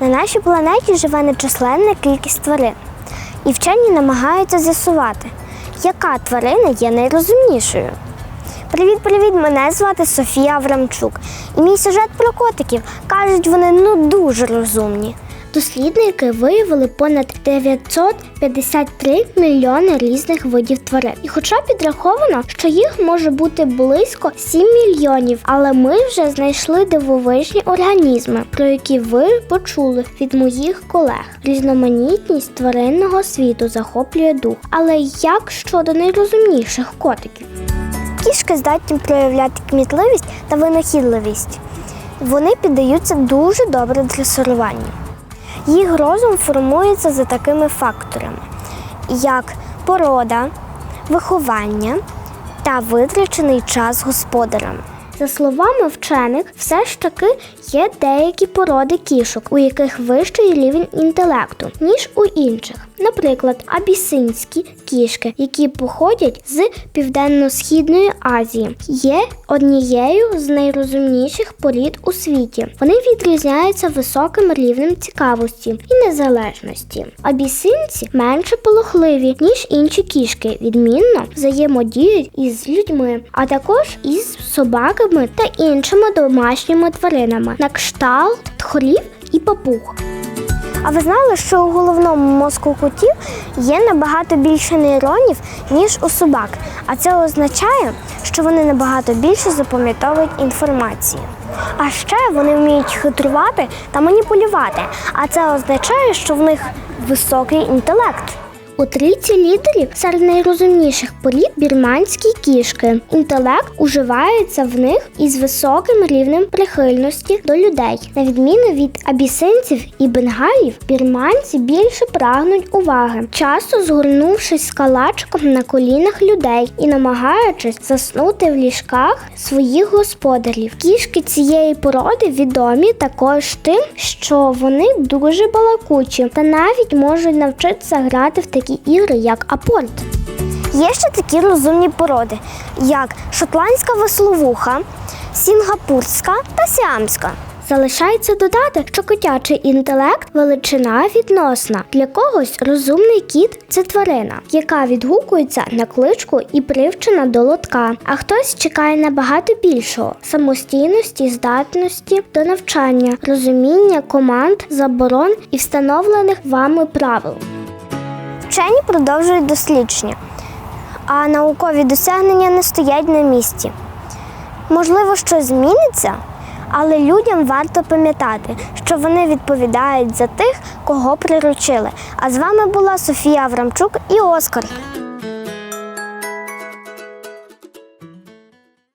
На нашій планеті живе нечисленна кількість тварин. І вчені намагаються з'ясувати, яка тварина є найрозумнішою. Привіт-привіт! Мене звати Софія Аврамчук. І мій сюжет про котиків. Кажуть, вони ну дуже розумні. Дослідники виявили понад 953 мільйони різних видів тварин. І хоча підраховано, що їх може бути близько 7 мільйонів, але ми вже знайшли дивовижні організми, про які ви почули від моїх колег. Різноманітність тваринного світу захоплює дух. Але як щодо найрозумніших котиків? Кішки здатні проявляти кмітливість та винахідливість. Вони піддаються дуже добре дресируванню. Їх розум формується за такими факторами, як порода, виховання та витрачений час господарем. За словами вчених, все ж таки є деякі породи кішок, у яких вищий рівень інтелекту, ніж у інших. Наприклад, абісинські кішки, які походять з Південно-Східної Азії, є однією з найрозумніших порід у світі. Вони відрізняються високим рівнем цікавості і незалежності. Абісинці менше полохливі, ніж інші кішки, відмінно взаємодіють із людьми, а також із собаками та іншими домашніми тваринами, на кшталт тхорів і папуг. А ви знали, що у головному мозку котів є набагато більше нейронів, ніж у собак. А це означає, що вони набагато більше запам'ятовують інформацію. А ще вони вміють хитрувати та маніпулювати. А це означає, що в них високий інтелект. У трійці лідерів серед найрозумніших порід бірманські кішки. Інтелект уживається в них із високим рівнем прихильності до людей. На відміну від абісинців і бенгалів, бірманці більше прагнуть уваги, часто згорнувшись з калачком на колінах людей і намагаючись заснути в ліжках своїх господарів. Кішки цієї породи відомі також тим, що вони дуже балакучі та навіть можуть навчитися грати в такі ігри, як апорт. Є ще такі розумні породи, як шотландська весловуха, сінгапурська та сіамська. Залишається додати, що котячий інтелект величина відносна. Для когось розумний кіт це тварина, яка відгукується на кличку і привчена до лотка. А хтось чекає набагато більшого самостійності, здатності до навчання, розуміння команд, заборон і встановлених вами правил. Вчені продовжують дослідження, а наукові досягнення не стоять на місці. Можливо, щось зміниться, але людям варто пам'ятати, що вони відповідають за тих, кого приручили. А з вами була Софія Аврамчук і Оскар.